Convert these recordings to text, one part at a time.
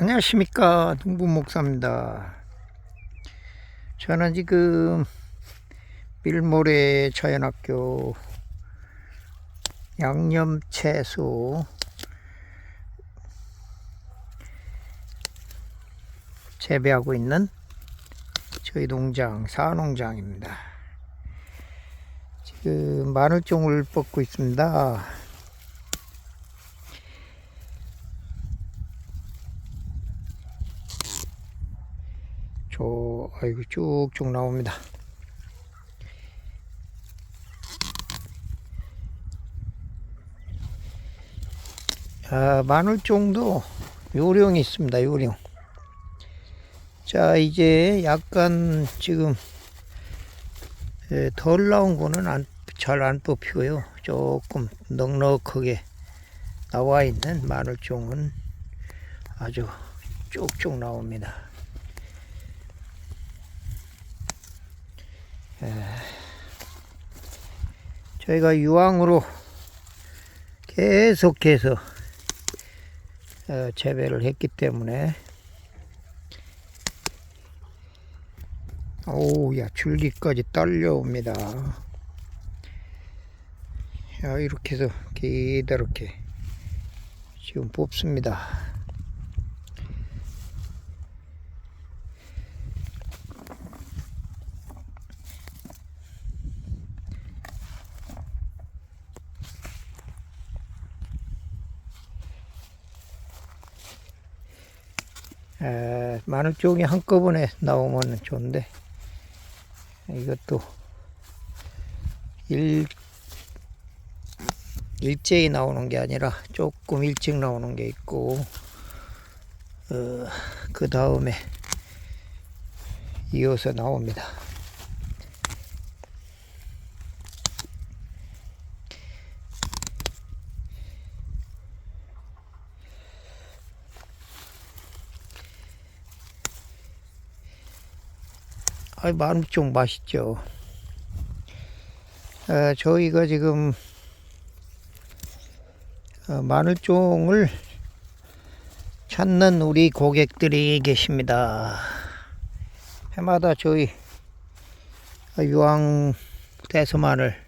안녕하십니까 동분 목사입니다. 저는 지금 밀모래 자연학교 양념채소 재배하고 있는 저희 농장 사농장입니다. 지금 마늘종을 뽑고 있습니다. 저 아이고 쭉쭉 나옵니다. 아, 마늘종도 요령이 있습니다. 요령. 자 이제 약간 지금 에, 덜 나온 거는 잘안 뽑히고요. 조금 넉넉하게 나와 있는 마늘종은 아주 쭉쭉 나옵니다. 저희가 유황으로 계속해서 어, 재배를 했기 때문에 오우야 줄기까지 딸려옵니다. 야 이렇게 해서 기다랗게 지금 뽑습니다. 에, 마늘 종이 한꺼번에 나오면 좋은데 이것도 일 일제히 나오는 게 아니라 조금 일찍 나오는 게 있고 어, 그 다음에 이어서 나옵니다. 아, 마늘종 맛있죠. 어, 저희가 지금 어, 마늘종을 찾는 우리 고객들이 계십니다. 해마다 저희 유황 대서 마늘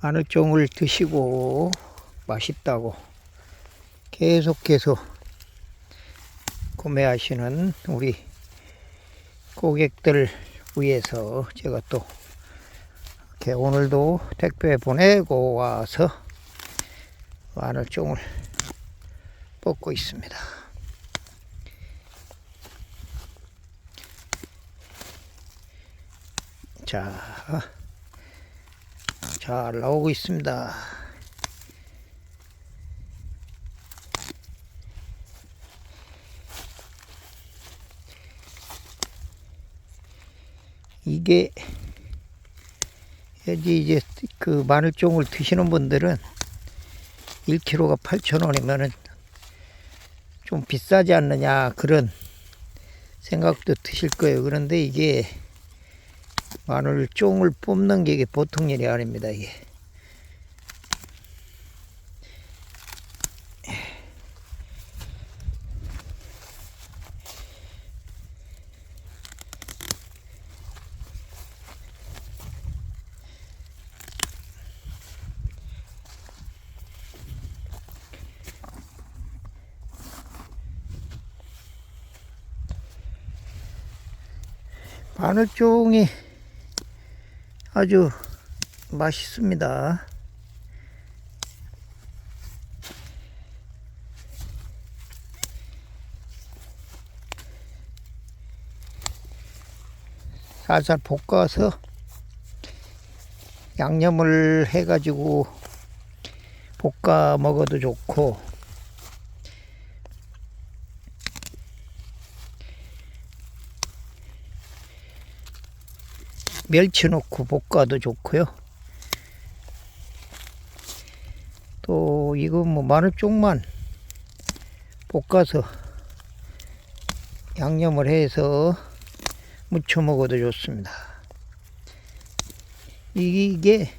마늘종을 드시고 맛있다고 계속해서 구매하시는 우리 고객들 위해서 제가 또 이렇게 오늘도 택배 보내고 와서 마늘종을 뽑고 있습니다. 자, 잘 나오고 있습니다. 이게 여기 이제 그 마늘종을 드시는 분들은 1kg가 8,000원이면은 좀 비싸지 않느냐 그런 생각도 드실 거예요. 그런데 이게 마늘종을 뽑는 게 보통 일이 아닙니다. 이게. 마늘종이 아주 맛있습니다. 살살 볶아서 양념을 해가지고 볶아 먹어도 좋고 멸치 넣고 볶아도 좋고요. 또 이거 뭐 마늘 쪽만 볶아서 양념을 해서 무쳐 먹어도 좋습니다. 이게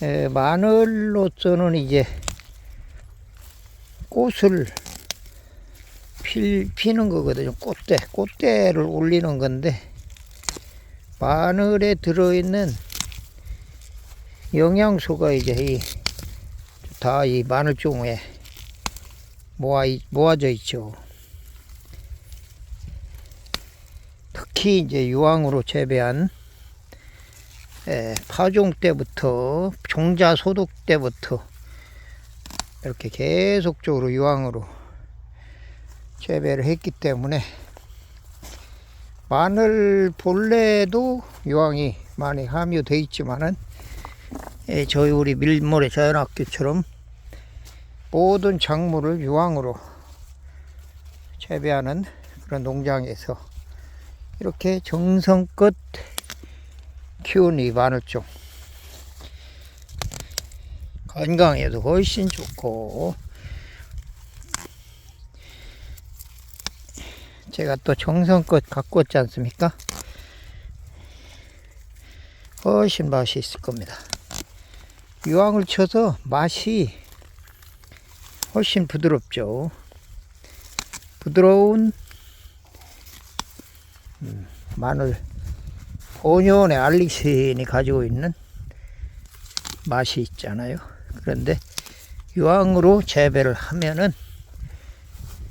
에, 마늘로서는 이제 꽃을 필, 피는 거거든요. 꽃대. 꽃대를 올리는 건데, 마늘에 들어있는 영양소가 이제 이, 다이 마늘종에 모아, 모아져 있죠. 특히 이제 유황으로 재배한 예, 파종 때부터 종자 소독 때부터 이렇게 계속적으로 유황으로 재배를 했기 때문에 마늘 본래도 유황이 많이 함유되어 있지만은 예, 저희 우리 밀모래 자연학교처럼 모든 작물을 유황으로 재배하는 그런 농장에서 이렇게 정성껏 키운 이 마늘종. 건강에도 훨씬 좋고 제가 또 정성껏 갖고 왔지 않습니까? 훨씬 맛이 있을 겁니다. 유황을 쳐서 맛이 훨씬 부드럽죠. 부드러운 음, 마늘 본연의 알리신이 가지고 있는 맛이 있잖아요. 그런데 유황으로 재배를 하면은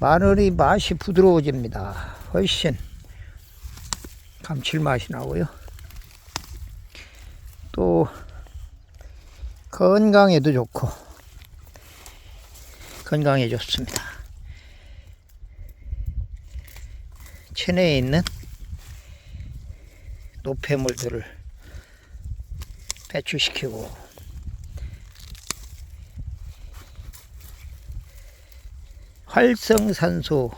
마늘이 맛이 부드러워집니다. 훨씬 감칠맛이 나고요. 또 건강에도 좋고 건강에 좋습니다. 체내에 있는 노폐물들을 배출시키고 활성산소.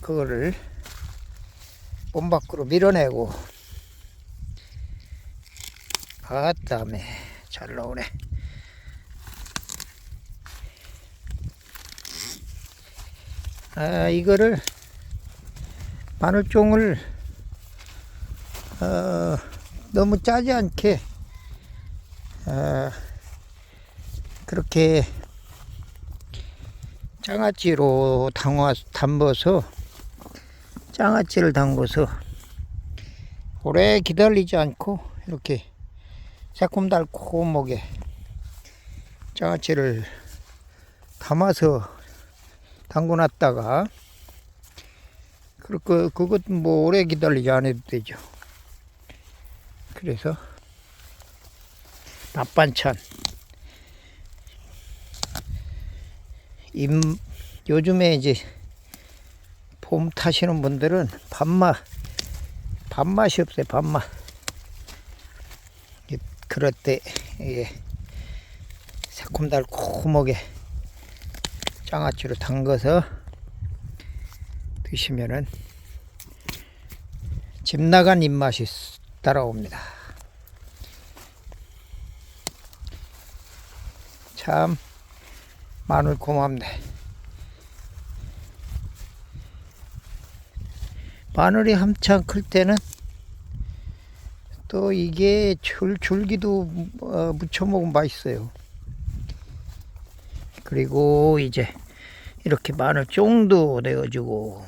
그거를 몸 밖으로 밀어내고 아 다음에 잘 나오네. 아 이거를 마늘종을 어, 너무 짜지 않게 어, 그렇게 장아찌로 담아, 담궈서 장아찌를 담궈서 오래 기다리지 않고 이렇게 새콤달콤하게 장아찌를 담아서 담궈놨다가 그렇고 그것 뭐 오래 기다리지 않아도 되죠. 그래서 밥반찬 임 요즘에 이제 봄 타시는 분들은 밥맛 밥맛이 없어요. 밥맛. 이- 그럴 때 이게 새콤달콤하게 장아찌로 담궈서 드시면은 집 나간 입맛이 따라옵니다. 참 마늘 고맙네. 마늘이 한창 클 때는 또 이게 줄, 줄기도 어, 무쳐 먹으면 맛있어요. 그리고 이제 이렇게 마늘 쫑도 내어주고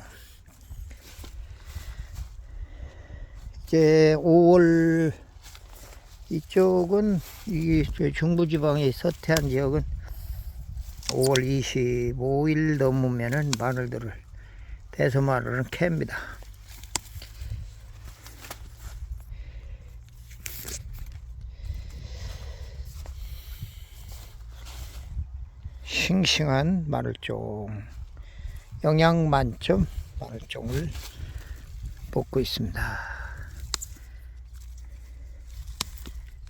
이제 5월 이쪽은 이 중부지방의 서태안 지역은 5월 25일 넘으면은 마늘들을 대서마늘은 캡니다. 싱싱한 마늘종 영양 만점 마늘종을 볶고 있습니다.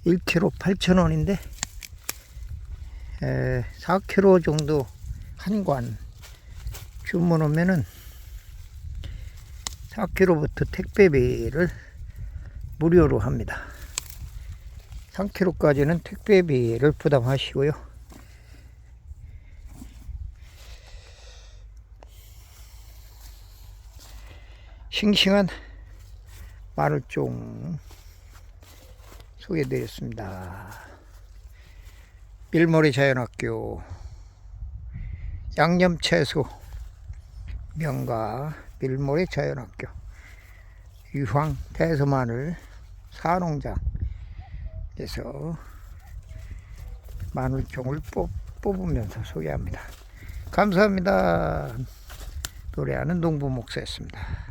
1kg 8,000원인데 4kg 정도 한 관 주문 오면은 4kg부터 택배비를 무료로 합니다. 3kg까지는 택배비를 부담하시고요. 싱싱한 마늘종 소개해드렸습니다. 밀머리 자연학교 양념채소 명가 밀모래 자연학교 유황 대서마늘 사농장에서 마늘종을 뽑, 뽑으면서 소개합니다. 감사합니다. 노래하는 농부 목사였습니다.